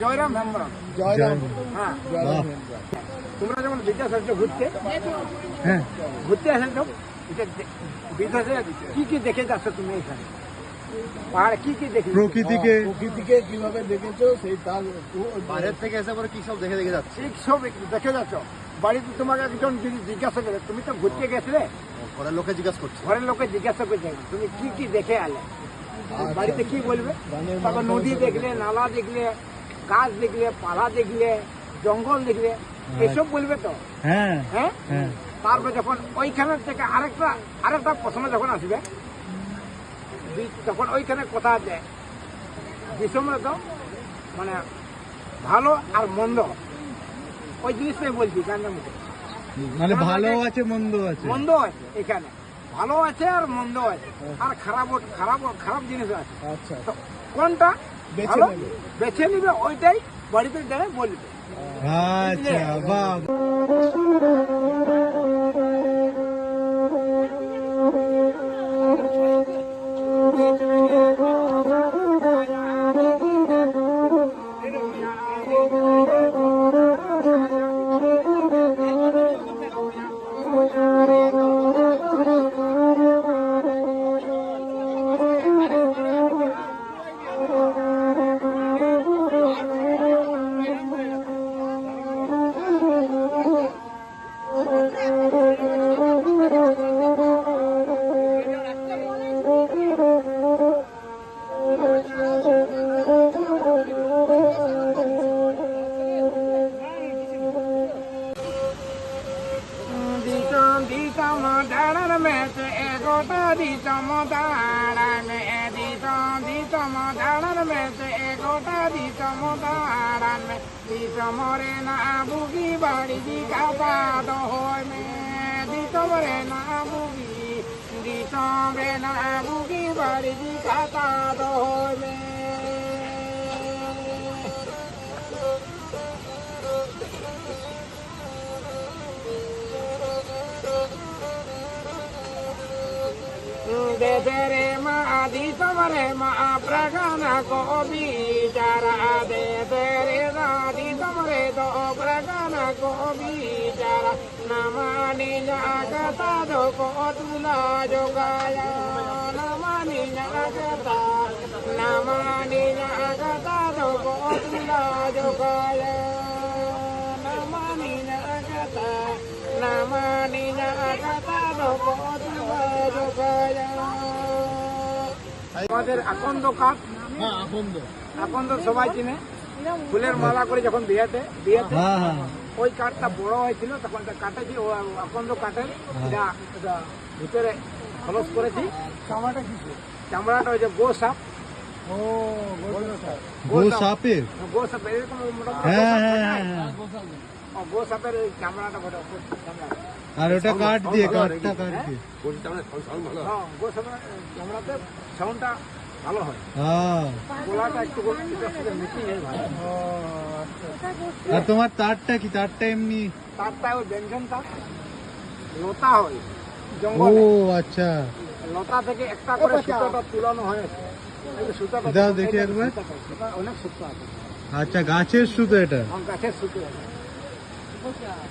জয়রাম? হেমব্রম জয়রাম। হ্যাঁ। তোমরা যখন বিদ্যাস ঘুরতে হ্যাঁ। ঘুরতে এটা দে- বিদেশে কি কি দেখে যাচ্ছ তুমি এখানে? পাহাড়ে কি কি দেখে প্রকৃতিকে প্রকৃতিকে কীভাবে দেখেছ সেই তার বাইরের থেকে এসে পরে কি সব দেখে দেখে যাচ্ছে? ঠিক সব দেখে যাচ্ছ। বাড়িতে তোমাকে একজন যদি জিজ্ঞাসা করে তুমি তো ঘুরতে গেছিলে? ঘরের লোকে জিজ্ঞাসা করছে। ঘরের লোকে জিজ্ঞাসা করছে তুমি কি কি দেখে আলে বাড়িতে কি বলবে? তারপর নদী দেখলে নালা দেখলে গাছ দেখলে পালা দেখলে জঙ্গল দেখলে এসব বলবে তো? হ্যাঁ হ্যাঁ? হ্যাঁ। তারপর যখন ওইখানে থেকে আরেকটা আরেকটা প্রশ্ন যখন আসবে তখন ওইখানে কথা আছে। বিষমরা তো মানে ভালো আর মন্দ। ওই জিনিসটাই বলছি মধ্যে মানে ভালো আছে মন্দ আছে। মন্দ আছে এখানে। ভালো আছে আর মন্দ আছে। আর খারাপ খারাপ খারাপ জিনিস আছে। আচ্ছা। কোনটা? ভালো। বেছে নিবে ওইটাই বাড়িতে দেবে বলবে। আচ্ছা বাহ। দিতাম দাঁড়ার মেচ এগোটা দিতাম দাঁড়ান এ দিতাম দিতাম দাঁড়ার মেচ এগোটা দিতাম দাঁড়ান দিতাম রে না বুগি বাড়ি দি কাপা দহয় মে দিতাম রে না বুগি দিতাম রে না বুগি বাড়ি দি কাপা দহয় মে বেদরে মা আদি তোমারে মা প্রগান কবি। চারা বেদরে আদি তোমারে তো প্রগান কবি। চারা নামানি জাগতা কো তুলা যোগায়া নামানি জাগতা নামানি জাগতা কো তুলা যোগায়া নামানি জাগতা নামানি জাগতা দো আমাদের আকন্দ কাঠ হ্যাঁ আকন্দ। আকন্দ সবাই চিনে ফুলের মালা করে যখন বিয়েতে বিয়েতে হ্যাঁ হ্যাঁ ওই কাঠটা বড় হয়েছিল তখন কাটেছি ও আকন্দ কাঠের এটা ভিতরে খলস করেছি। চামড়াটা কি চামড়াটা ওই যে গো সাপ। ও গো সাপের? গো সাপ এরকম মোটামুটি হ্যাঁ হ্যাঁ হয় হ্যাঁ? হ্যাঁ। আর ওটা কাঠ দিয়ে কাঠটা কাঠ দিয়ে হ্যাঁ সাউন্ডটা ভালো হয় হ্যাঁ গোলাটা একটু এটার সাথে মিশিং হয় ভালো ও আচ্ছা আর তোমার তারটা কি তারটা এমনি তারটা ওই ব্যঞ্জনটা লতা হয় ও আচ্ছা লতা থেকে একটা করে সুতোটা তুলানো হয়েছে এই যে দাও দেখি একবার। অনেক সুতো আছে আচ্ছা গাছের সুতো এটা গাছের সুতো Poja.